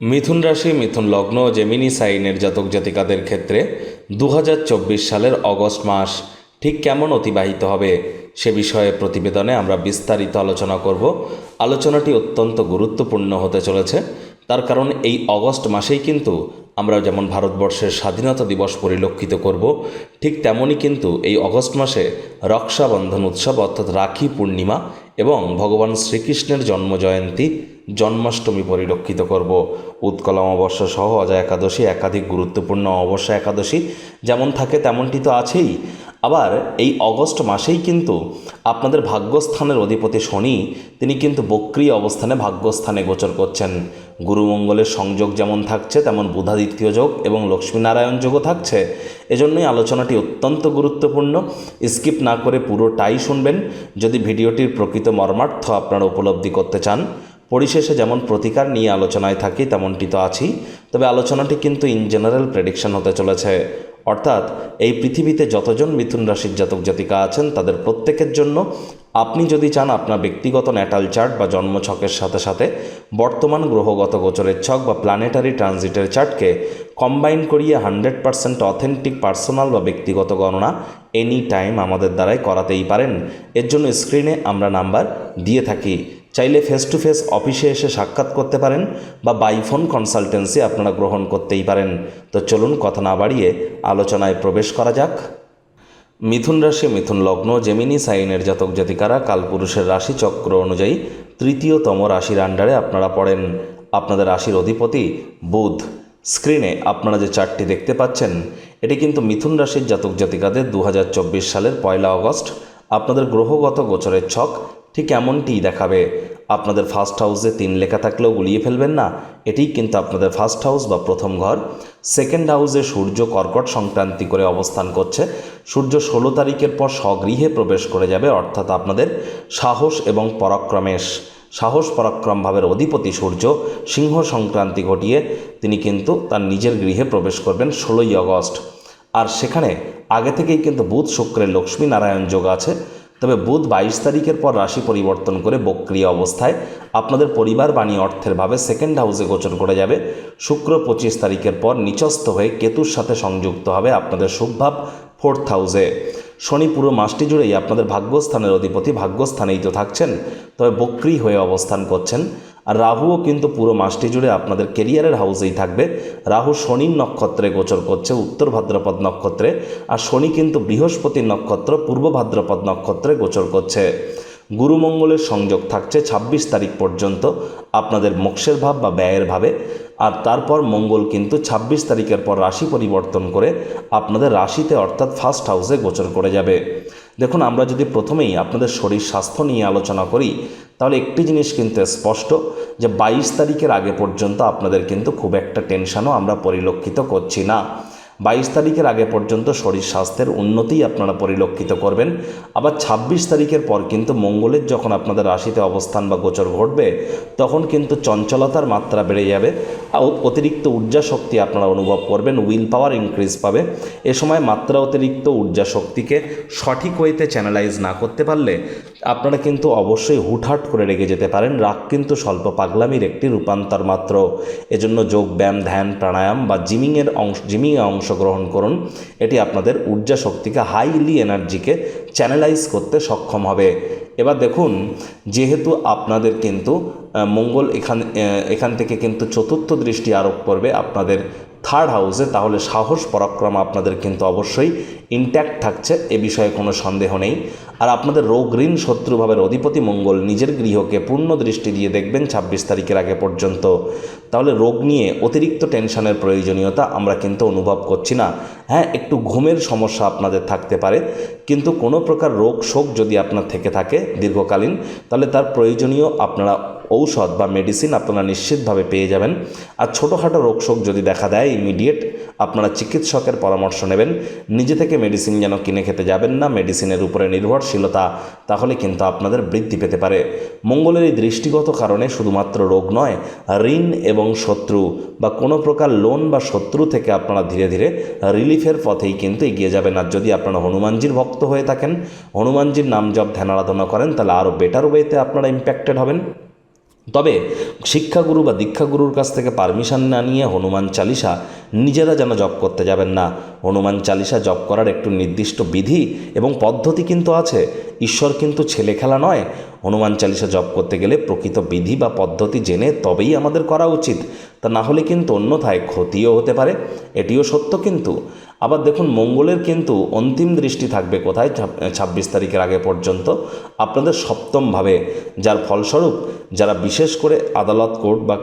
মিথুন রাশি, মিথুন লগ্ন জেমিনি সাইনের জাতক জাতিকাদের ক্ষেত্রে দু হাজার চব্বিশ সালের অগস্ট মাস ঠিক কেমন অতিবাহিত হবে সে বিষয়ে প্রতিবেদনে আমরা বিস্তারিত আলোচনা করব। আলোচনাটি অত্যন্ত গুরুত্বপূর্ণ হতে চলেছে। তার কারণ এই অগস্ট মাসেই কিন্তু আমরা যেমন ভারতবর্ষের স্বাধীনতা দিবস পরিলক্ষিত করব, ঠিক তেমনই কিন্তু এই অগস্ট মাসে রক্ষাবন্ধন উৎসব অর্থাৎ রাখি পূর্ণিমা এবং ভগবান শ্রীকৃষ্ণের জন্মজয়ন্তী জন্মাষ্টমী পরিলক্ষিত করব। উৎকল অমাবস্যা সহ অজয় একাদশী একাধিক গুরুত্বপূর্ণ অমাবস্যা একাদশী যেমন থাকে তেমনটি তো আছেই। আবার এই অগস্ট মাসেই কিন্তু আপনাদের ভাগ্যস্থানের অধিপতি শনি, তিনি কিন্তু বক্রি অবস্থানে ভাগ্যস্থানে গোচর করছেন। গুরুমঙ্গলের সংযোগ যেমন থাকছে, তেমন বুধাদিত্য যোগ এবং লক্ষ্মীনারায়ণ যোগও থাকছে। এজন্যই আলোচনাটি অত্যন্ত গুরুত্বপূর্ণ। স্কিপ না করে পুরোটাই শুনবেন। যদি ভিডিওটির প্রকৃত মর্মার্থ আপনারা উপলব্ধি করতে চান পরিশেষে যেমন প্রতিকার নিয়ে আলোচনায় থাকি, তেমনটি তো আছি। তবে আলোচনাটি কিন্তু ইন জেনারেল প্রেডিকশন হতে চলেছে। অর্থাৎ এই পৃথিবীতে যতজন মিথুন রাশির জাতক জাতিকা আছেন, তাদের প্রত্যেকের জন্য আপনি যদি চান আপনার ব্যক্তিগত ন্যাটাল চার্ট বা জন্মছকের সাথে সাথে বর্তমান গ্রহগত গোচরের ছক বা প্ল্যানেটারি ট্রানজিটের চার্টকে কম্বাইন করিয়ে হান্ড্রেড পার্সেন্ট অথেন্টিক পার্সোনাল বা ব্যক্তিগত গণনা এনি টাইম আমাদের দ্বারাই করাতেই পারেন। এর জন্য স্ক্রিনে আমরা নাম্বার দিয়ে থাকি। চাইলে ফেস টু ফেস অফিসে এসে সাক্ষাৎ করতে পারেন বা বাইফোন কনসালটেন্সি আপনারা গ্রহণ করতেই পারেন। তো চলুন কথা না বাড়িয়ে আলোচনায় প্রবেশ করা যাক। মিথুন রাশি, মিথুন লগ্ন জেমিনি সাইনের জাতক জাতিকারা, কালপুরুষের রাশি চক্র অনুযায়ী তৃতীয়তম রাশির আন্ডারে আপনারা পড়েন। আপনাদের রাশির অধিপতি বুধ। স্ক্রিনে আপনারা যে চারটি দেখতে পাচ্ছেন, এটি কিন্তু মিথুন রাশির জাতক জাতিকাদের দু হাজার চব্বিশ সালের পয়লা আগস্ট। আপনাদের গ্রহগত গোচরের ছক ঠিক এমনটিই দেখাবে। আপনাদের ফার্স্ট হাউসে তিন লেখা থাকলেও গুলিয়ে ফেলবেন না। এটিই কিন্তু আপনাদের ফার্স্ট হাউস বা প্রথম ঘর। সেকেন্ড হাউসে সূর্য কর্কট সংক্রান্তি করে অবস্থান করছে। সূর্য ষোলো তারিখের পর স্বগৃহে প্রবেশ করে যাবে, অর্থাৎ আপনাদের সাহস এবং পরাক্রমেশ। সাহস পরাক্রম ভাবের অধিপতি সূর্য সিংহ সংক্রান্তি ঘটিয়ে তিনি কিন্তু তার নিজের গৃহে প্রবেশ করবেন ষোলোই আগস্ট। আর সেখানে আগে থেকেই কিন্তু বুধ, শুক্রের লক্ষ্মী নারায়ণ যোগ আছে। তবে বুধ বাইশ তারিখের পর রাশি পরিবর্তন করে বক্রিয় অবস্থায় আপনাদের পরিবার বাণী অর্থের ভাবে সেকেন্ড হাউসে গোচর করে যাবে। শুক্র পঁচিশ তারিখের পর নিচস্থ হয়ে কেতুর সাথে সংযুক্ত হবে আপনাদের শুভভাব ফোর্থ হাউসে শনি পুরো মাসটি জুড়েই আপনাদের ভাগ্যস্থানের অধিপতি ভাগ্যস্থানেই তো থাকছেন, তবে বক্রি হয়ে অবস্থান করছেন। আর রাহুও কিন্তু পুরো মাসটি জুড়ে আপনাদের কেরিয়ারের হাউসেই থাকবে। রাহু শনির নক্ষত্রে গোচর করছে, উত্তর ভাদ্রপদ নক্ষত্রে, আর শনি কিন্তু বৃহস্পতির নক্ষত্র, পূর্ব ভাদ্রপদ নক্ষত্রে গোচর করছে। গুরুমঙ্গলের সংযোগ থাকছে ২৬ তারিখ পর্যন্ত আপনাদের মোক্ষের ভাব বা ব্যয়ের ভাবে, আর তারপর মঙ্গল কিন্তু ২৬ তারিখের পর রাশি পরিবর্তন করে আপনাদের রাশিতে অর্থাৎ ফার্স্ট হাউসে গোচর করে যাবে। দেখুন, আমরা যদি প্রথমেই আপনাদের শরীর স্বাস্থ্য নিয়ে আলোচনা করি, তাহলে একটি জিনিস কিন্তু স্পষ্ট, যে বাইশ তারিখের আগে পর্যন্ত আপনাদের কিন্তু খুব একটা টেনশনও আমরা পরিলক্ষিত করছি না। বাইশ তারিখের আগে পর্যন্ত শরীর স্বাস্থ্যের উন্নতিই আপনারা পরিলক্ষিত করবেন। আবার ২৬ তারিখের পর কিন্তু মঙ্গলের যখন আপনাদের রাশিতে অবস্থান বা গোচর ঘটবে, তখন কিন্তু চঞ্চলতার মাত্রা বেড়ে যাবে। অতিরিক্ত ঊর্জা শক্তি আপনারা অনুভব করবেন, উইল পাওয়ার ইনক্রিজ পাবে। এ সময় মাত্রা অতিরিক্ত ঊর্জা শক্তিকে সঠিক ওয়েতে চ্যানেলাইজ না করতে পারলে আপনারা কিন্তু অবশ্যই হুটহাট করে রেগে যেতে পারেন। রাগ কিন্তু স্বল্প পাগলামির একটি রূপান্তর মাত্র। এজন্য যোগ, ব্যায়াম, ধ্যান, প্রাণায়াম বা জিমিংয়ের অংশ, জিমিংয়ে অংশগ্রহণ করুন। এটি আপনাদের ঊর্জা শক্তিকে হাইলি এনার্জিকে চ্যানেলাইজ করতে সক্ষম হবে। এবার দেখুন, যেহেতু আপনাদের কিন্তু মঙ্গল এখান এখান থেকে কিন্তু চতুর্থ দৃষ্টি আরোপ করবে আপনাদের থার্ড হাউসে তাহলে সাহস, পরাক্রম আপনাদের কিন্তু অবশ্যই ইনট্যাক্ট থাকছে, এ বিষয়ে কোনো সন্দেহ নেই। আর আপনাদের রোগ, ঋণ শত্রুভাবের অধিপতি মঙ্গল নিজের গৃহকে পূর্ণ দৃষ্টি দিয়ে দেখবেন ছাব্বিশ তারিখের আগে পর্যন্ত। তাহলে রোগ নিয়ে অতিরিক্ত টেনশনের প্রয়োজনীয়তা আমরা কিন্তু অনুভব করছি না। হ্যাঁ একটু ঘুমের সমস্যা আপনাদের থাকতে পারে, কিন্তু কোনো প্রকার রোগ শোক যদি আপনার থেকে থাকে দীর্ঘকালীন, তাহলে তার প্রয়োজনীয় আপনারা ঔষধ বা মেডিসিন আপনারা নিশ্চিতভাবে পেয়ে যাবেন। আর ছোটোখাটো রোগশোক যদি দেখা দেয় ইমিডিয়েট আপনারা চিকিৎসকের পরামর্শ নেবেন, নিজে থেকে মেডিসিন যেন কিনে খেতে যাবেন না মেডিসিনের উপরে নির্ভরশীলতা, তাহলে কিন্তু আপনাদের বৃদ্ধি পেতে পারে। মঙ্গলের এই দৃষ্টিগত কারণে শুধুমাত্র রোগ নয়, ঋণ এবং শত্রু বা কোনো প্রকার লোন বা শত্রু থেকে আপনারা ধীরে ধীরে রিলিফের পথেই কিন্তু এগিয়ে যাবেন। আর যদি আপনারা হনুমানজির ভক্ত হয়ে থাকেন, হনুমানজির নাম জপ, ধ্যান আরাধনা করেন, তাহলে আরও বেটার ওয়েতে আপনারা ইম্প্যাক্টেড হবেন। তবে শিক্ষাগুরু বা দীক্ষাগুরুর কাছ থেকে পারমিশন না নিয়ে হনুমান চালিসা নিজেরা যেন জপ করতে যাবেন না। হনুমান চালিসা জপ করার একটু নির্দিষ্ট বিধি এবং পদ্ধতি কিন্তু আছে। ঈশ্বর কিন্তু ছেলে খেলা নয় হনুমান চালিসা জপ করতে গেলে প্রকৃত বিধি বা পদ্ধতি জেনে তবেই আমাদের করা উচিত। তা না হলে কিন্তু অন্যথায় ক্ষতিও হতে পারে। এটিও সত্য কিন্তু। আবার দেখুন, মঙ্গলের কিন্তু অন্তিম দৃষ্টি থাকবে কোথায়? ছাব্বিশ তারিখের আগে পর্যন্ত। আপনাদের সপ্তমভাবে যার ফলস্বরূপ যারা বিশেষ করে আদালত কোর্ট বা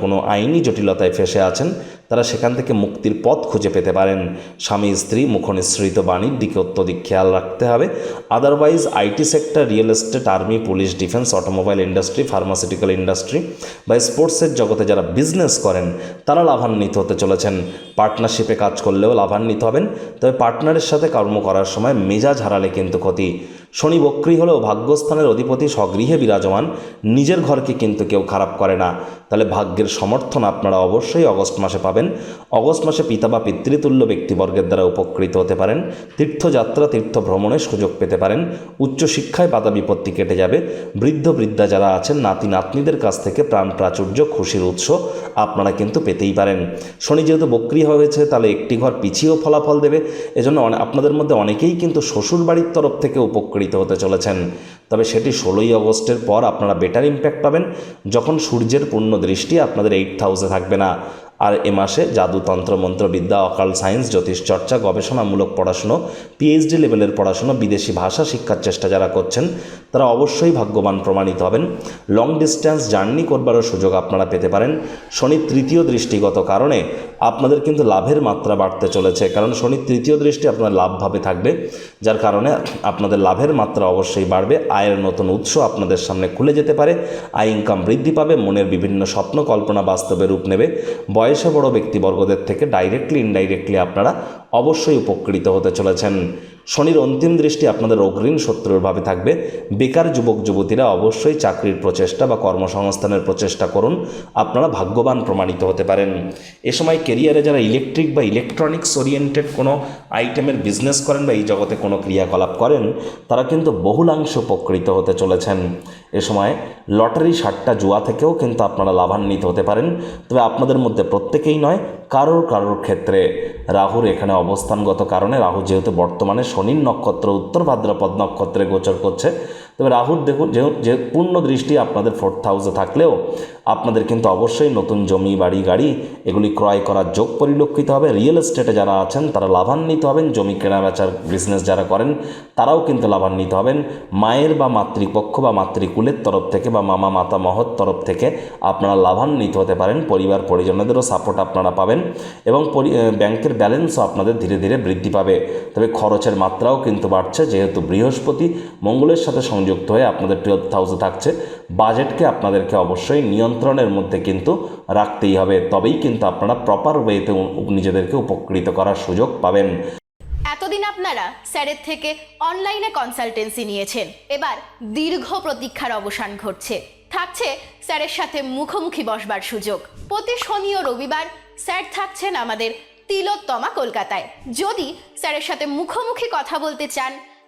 কোনো আইনি জটিলতায় ফেসে আছেন তারা সেখান থেকে মুক্তির পথ খুঁজে পেতে পারেন। স্বামী, স্ত্রী, মুখনিসৃত বাণীর দিকে অত্যধিক খেয়াল রাখতে হবে। Otherwise IT sector, real estate, army, police, defence, automobile industry, pharmaceutical industry বা স্পোর্টসের জগতে যারা বিজনেস করেন, তারা লাভান্বিত হতে চলেছেন। পার্টনারশিপে কাজ করলেও লাভান্বিত হবেন। তবে পার্টনারের সাথে কর্ম করার সময় মেজাজ হারালে কিন্তু ক্ষতি। শনি বক্রী হলেও ভাগ্যস্থানের অধিপতি স্বগৃহে বিরাজমান, নিজের ঘরকে কিন্তু কেউ খারাপ করে না। তাহলে ভাগ্যের সমর্থন আপনারা অবশ্যই অগস্ট মাসে পাবেন। অগস্ট মাসে পিতা বা পিতৃতুল্য ব্যক্তিবর্গের দ্বারা উপকৃত হতে পারেন। তীর্থযাত্রা তীর্থ ভ্রমণের সুযোগ পেতে পারেন। উচ্চশিক্ষায় বাধা বিপত্তি কেটে যাবে। বৃদ্ধ, বৃদ্ধা যারা আছেন, নাতি, নাতনিদের কাছ থেকে প্রাণ প্রাচুর্য, খুশির উৎস আপনারা কিন্তু পেতেই পারেন। শনি যেহেতু বক্রি হয়েছে, তাহলে একটি ঘর পিছিয়েও ফলাফল দেবে। এজন্য আপনাদের মধ্যে অনেকেই কিন্তু শ্বশুর বাড়ির তরফ থেকে উপকৃত হতে চলেছেন। তবে সেটি ষোলোই অগস্টের পর আপনারা বেটার ইম্প্যাক্ট পাবেন। যখন সূর্যের পূর্ণ দৃষ্টি আপনাদের এইট হাউসে থাকবে না। আর এ মাসে জাদু তন্ত্র মন্ত্রবিদ্যা, অকাল সায়েন্স, জ্যোতিষ চর্চা, গবেষণামূলক পড়াশুনো পিএইচডি লেভেলের পড়াশুনো, বিদেশি ভাষা শিক্ষার চেষ্টা যারা করছেন, তারা অবশ্যই ভাগ্যবান প্রমাণিত হবেন। লং ডিস্ট্যান্স জার্নি করবারও সুযোগ আপনারা পেতে পারেন। শনির তৃতীয় দৃষ্টিগত কারণে আপনাদের কিন্তু লাভের মাত্রা বাড়তে চলেছে, কারণ শনির তৃতীয় দৃষ্টি আপনার লাভভাবে থাকবে, যার কারণে আপনাদের লাভের মাত্রা অবশ্যই বাড়বে, আয়ের নতুন উৎস আপনাদের সামনে খুলে যেতে পারে, আয় ইনকাম বৃদ্ধি পাবে, মনের বিভিন্ন স্বপ্ন কল্পনা বাস্তবে রূপ নেবে বয়সে বড় ব্যক্তিবর্গদের থেকে ডাইরেক্টলি ইনডাইরেক্টলি আপনারা অবশ্যই উপকৃত হতে চলেছেন। শনির অন্তিম দৃষ্টি আপনাদের অগ্রীণ শত্রুরভাবে থাকবে। বেকার যুবক, যুবতীরা অবশ্যই চাকরির প্রচেষ্টা বা কর্মসংস্থানের প্রচেষ্টা করুন। আপনারা ভাগ্যবান প্রমাণিত হতে পারেন। এ সময় কেরিয়ারে যারা ইলেকট্রিক বা ইলেকট্রনিক্স ওরিয়েন্টেড কোনো আইটেমের বিজনেস করেন বা এই জগতে কোনো ক্রিয়াকলাপ করেন, তারা কিন্তু বহুলাংশ উপকৃত হতে চলেছেন। এ সময় লটারি সাতটা জুয়া থেকেও কিন্তু আপনারা লাভান্বিত হতে পারেন। তবে আপনাদের মধ্যে প্রত্যেকেই নয় কারোর কারোর ক্ষেত্রে রাহুর এখানে অবস্থানগত কারণে রাহু যেহেতু বর্তমানে শনির নক্ষত্র, উত্তর ভাদ্রপদ নক্ষত্রে গোচর করছে তবে রাহুর দেখুন যে পূর্ণ দৃষ্টি আপনাদের ফোর্থ হাউসে থাকলেও আপনাদের কিন্তু অবশ্যই নতুন জমি, বাড়ি, গাড়ি এগুলি ক্রয় করার যোগ পরিলক্ষিত হবে। রিয়েল এস্টেটে যারা আছেন, তারা লাভান্বিত হবেন। জমি কেনা বেচার বিজনেস যারা করেন, তারাও কিন্তু লাভান্বিত হবেন। মায়ের বা মাতৃপক্ষ বা মাতৃকুলের তরফ থেকে বা মামা, মাতা মহৎ তরফ থেকে আপনারা লাভান্বিত হতে পারেন। পরিবার, পরিজনদেরও সাপোর্ট আপনারা পাবেন এবং ব্যাংকের ব্যালেন্সও আপনাদের ধীরে ধীরে বৃদ্ধি পাবে। তবে খরচের মাত্রাও কিন্তু বাড়ছে। যেহেতু বৃহস্পতি, মঙ্গলের সাথে সংযুক্ত হয়ে আপনাদের টুয়েলভ হাউসে থাকছে। বাজেটকে আপনাদেরকে অবশ্যই নিয়ন্ত্রণের মধ্যে কিন্তু রাখতেই হবে। তবেই কিন্তু আপনারা প্রপার ওয়েতে নিজেদেরকে উপকৃত করার সুযোগ পাবেন। এতদিন আপনারা স্যারের থেকে অনলাইনে কনসালটেন্সি নিয়েছেন। এবার দীর্ঘ প্রতীক্ষার অবসান ঘটছে। থাকছে স্যারের সাথে মুখোমুখি বসবার সুযোগ। প্রতি শনি ও রবিবার স্যার থাকছেন আমাদের তিলোত্তমা কলকাতায়। যদি স্যারের সাথে মুখোমুখি কথা বলতে চান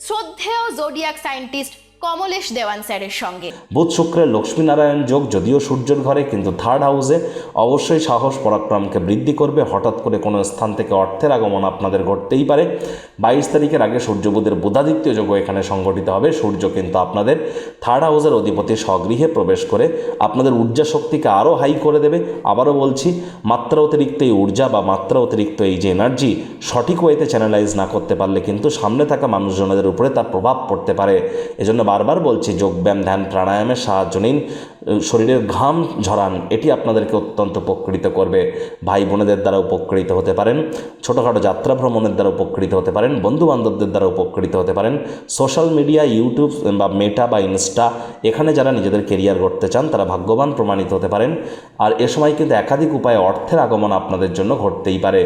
শ্রদ্ধেয় জোডিয়াক সায়েন্টিস্ট কমলেশ দেওয়ান স্যারের সঙ্গে। বুধ শুক্রের লক্ষ্মীনারায়ণ যোগ যদিও সূর্যের ঘরে, কিন্তু থার্ড হাউসে অবশ্যই সাহস, পরাক্রমকে বৃদ্ধি করবে। হঠাৎ করে কোনো স্থান থেকে অর্থের আগমন আপনাদের ঘটতেই পারে। বাইশ তারিখের আগে সূর্য বুধের বুধাদিত্য যোগও এখানে সংগঠিত হবে। সূর্য কিন্তু আপনাদের থার্ড হাউসের অধিপতি স্বগৃহে প্রবেশ করে আপনাদের ঊর্জা শক্তিকে আরও হাই করে দেবে। আবারও বলছি, মাত্রা অতিরিক্ত এই ঊর্জা বা মাত্রা অতিরিক্ত এই যে এনার্জি সঠিক ওয়েতে চ্যানেলাইজ না করতে পারলে কিন্তু সামনে থাকা মানুষজনদের উপরে তার প্রভাব পড়তে পারে। এজন্য বারবার বলছি যোগব্যায়াম ধ্যান প্রাণায়ামের সাহায্য নিন। শরীরের ঘাম ঝরান, এটি আপনাদেরকে অত্যন্ত উপকৃত করবে। ভাই বোনেদের দ্বারা উপকৃত হতে পারেন, ছোটোখাটো যাত্রা ভ্রমণের দ্বারা উপকৃত হতে পারেন বন্ধু বান্ধবদের দ্বারা উপকৃত হতে পারেন। সোশ্যাল মিডিয়া, ইউটিউব বা মেটা বা ইনস্টা, এখানে যারা নিজেদের কেরিয়ার করতে চান, তারা ভাগ্যবান প্রমাণিত হতে পারেন। আর এ সময় কিন্তু একাধিক উপায়ে অর্থের আগমন আপনাদের জন্য ঘটতেই পারে।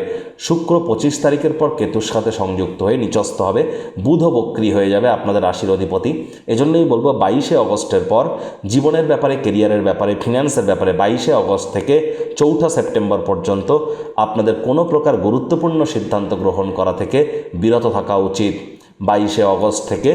শুক্র পঁচিশ তারিখের পর কেতুর সাথে সংযুক্ত হয়ে নিচস্ত হবে, বুধ বক্রি হয়ে যাবে আপনাদের রাশির অধিপতি এজন্যই বলব বাইশে অগস্টের পর জীবনের ব্যাপারে কেরিয়ারের ব্যাপারে ফিন্যান্সের ব্যাপারে বাইশে অগস্ট থেকে চৌঠা সেপ্টেম্বর পর্যন্ত আপনাদের কোনো প্রকার গুরুত্বপূর্ণ সিদ্ধান্ত গ্রহণ করা থেকে বিরত থাকা উচিত। বাইশে অগস্ট থেকে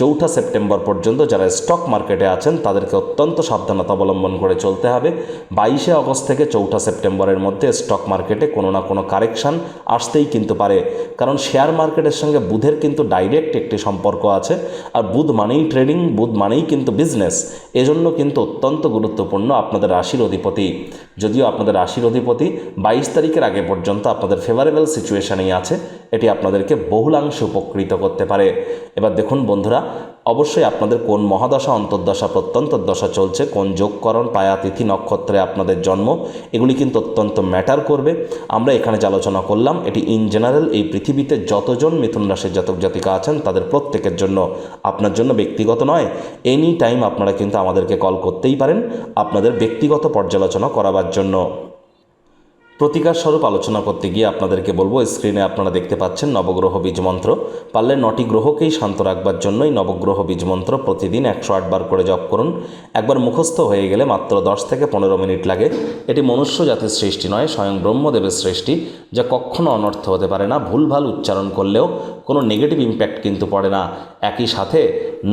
চৌঠা সেপ্টেম্বর পর্যন্ত যারা স্টক মার্কেটে আছেন, তাদেরকে অত্যন্ত সাবধানতা অবলম্বন করে চলতে হবে। বাইশে অগস্ট থেকে চৌঠা সেপ্টেম্বরের মধ্যে স্টক মার্কেটে কোনো না কোনো কারেকশান আসতেই কিন্তু পারে। কারণ শেয়ার মার্কেটের সঙ্গে বুধের কিন্তু ডাইরেক্ট একটি সম্পর্ক আছে। আর বুধ মানেই ট্রেডিং বুধ মানেই কিন্তু বিজনেস এজন্য কিন্তু অত্যন্ত গুরুত্বপূর্ণ আপনাদের রাশির অধিপতি। যদিও আপনাদের রাশির অধিপতি বাইশ তারিখের আগে পর্যন্ত আপনাদের ফেভারেবল সিচুয়েশনেই আছে। এটি আপনাদেরকে বহুলাংশে উপকৃত করতে পারে। এবার দেখুন বন্ধুরা, অবশ্যই আপনাদের কোন মহাদশা, অন্তর্দশা প্রত্যন্তর্দশা চলছে, কোন যোগকরণ পায়া তিথি নক্ষত্রে আপনাদের জন্ম, এগুলি কিন্তু অত্যন্ত ম্যাটার করবে। আমরা এখানে যে আলোচনা করলাম, এটি ইন জেনারেল এই পৃথিবীতে যতজন মিথুন রাশির জাতক জাতিকা আছেন, তাদের প্রত্যেকের জন্য আপনার জন্য ব্যক্তিগত নয়। এনি টাইম আপনারা কিন্তু আমাদেরকে কল করতেই পারেন আপনাদের ব্যক্তিগত পর্যালোচনা করাবার জন্য। প্রতিকার স্বরূপ আলোচনা করতে গিয়ে আপনাদেরকে বলব, স্ক্রিনে আপনারা দেখতে পাচ্ছেন নবগ্রহ বীজ মন্ত্র। পারলে নটি গ্রহকেই শান্ত রাখবার জন্যই নবগ্রহ বীজ মন্ত্র প্রতিদিন একশো আটবার করে জপ করুন। একবার মুখস্থ হয়ে গেলে মাত্র দশ থেকে পনেরো মিনিট লাগে। এটি মনুষ্য জাতির সৃষ্টি নয়, স্বয়ং ব্রহ্মদেবের সৃষ্টি, যা কখনো অনর্থ হতে পারে না। ভুলভাল উচ্চারণ করলেও কোনো নেগেটিভ ইম্প্যাক্ট কিন্তু পড়ে না। একই সাথে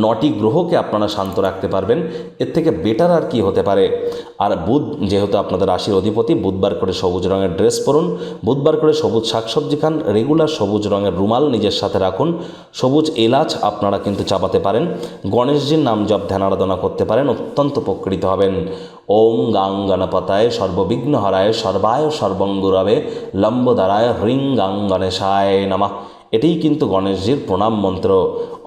নটি গ্রহকে আপনারা শান্ত রাখতে পারবেন। এর থেকে বেটার আর কি হতে পারে? আর বুধ, যেহেতু আপনাদের রাশির অধিপতি, বুধবার করে সবুজ রঙের ড্রেস পরুন, বুধবার করে সবুজ শাকসবজি খান, রেগুলার সবুজ রঙের রুমাল নিজের সাথে রাখুন, সবুজ এলাচ আপনারা কিন্তু চাপাতে পারেন, গণেশজির নাম জপ ধ্যান আরাধনা করতে পারেন, অত্যন্ত উপকৃত হবেন। ওম গাং গণপতায় সর্ববিঘ্ন হরায় সর্বায় সর্বঙ্গুরবে লম্বদারায় হ্রিং গাং গণেশায় নামা। এটাই কিন্তু গণেশজির প্রণাম মন্ত্র।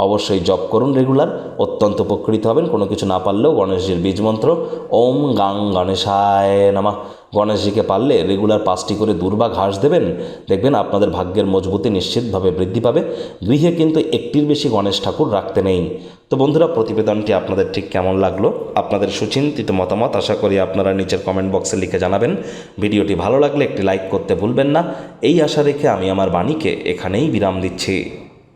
অবশ্যই জপ করুন রেগুলার, অত্যন্ত উপকৃত হবেন, কোনো কিছু না পারলেও গণেশজির বীজ মন্ত্র। ওম গাং গণেশায় নামা। গণেশজিকে পারলে রেগুলার পাঁচটি করে দুর্বা ঘাস দেবেন। দেখবেন আপনাদের ভাগ্যের মজবুতি নিশ্চিতভাবে বৃদ্ধি পাবে। গৃহে কিন্তু একটির বেশি গণেশ ঠাকুর রাখতে নেই। তো বন্ধুরা, প্রতিবেদনটি আপনাদের ঠিক কেমন লাগল? আপনাদের সুচিন্তিত মতামত আশা করি আপনারা নিচের কমেন্ট বক্সে লিখে জানাবেন। ভিডিওটি ভালো লাগলে একটি লাইক করতে ভুলবেন না। এই আশা রেখে আমি আমার বাণীকে এখানেই বিরাম দিচ্ছি।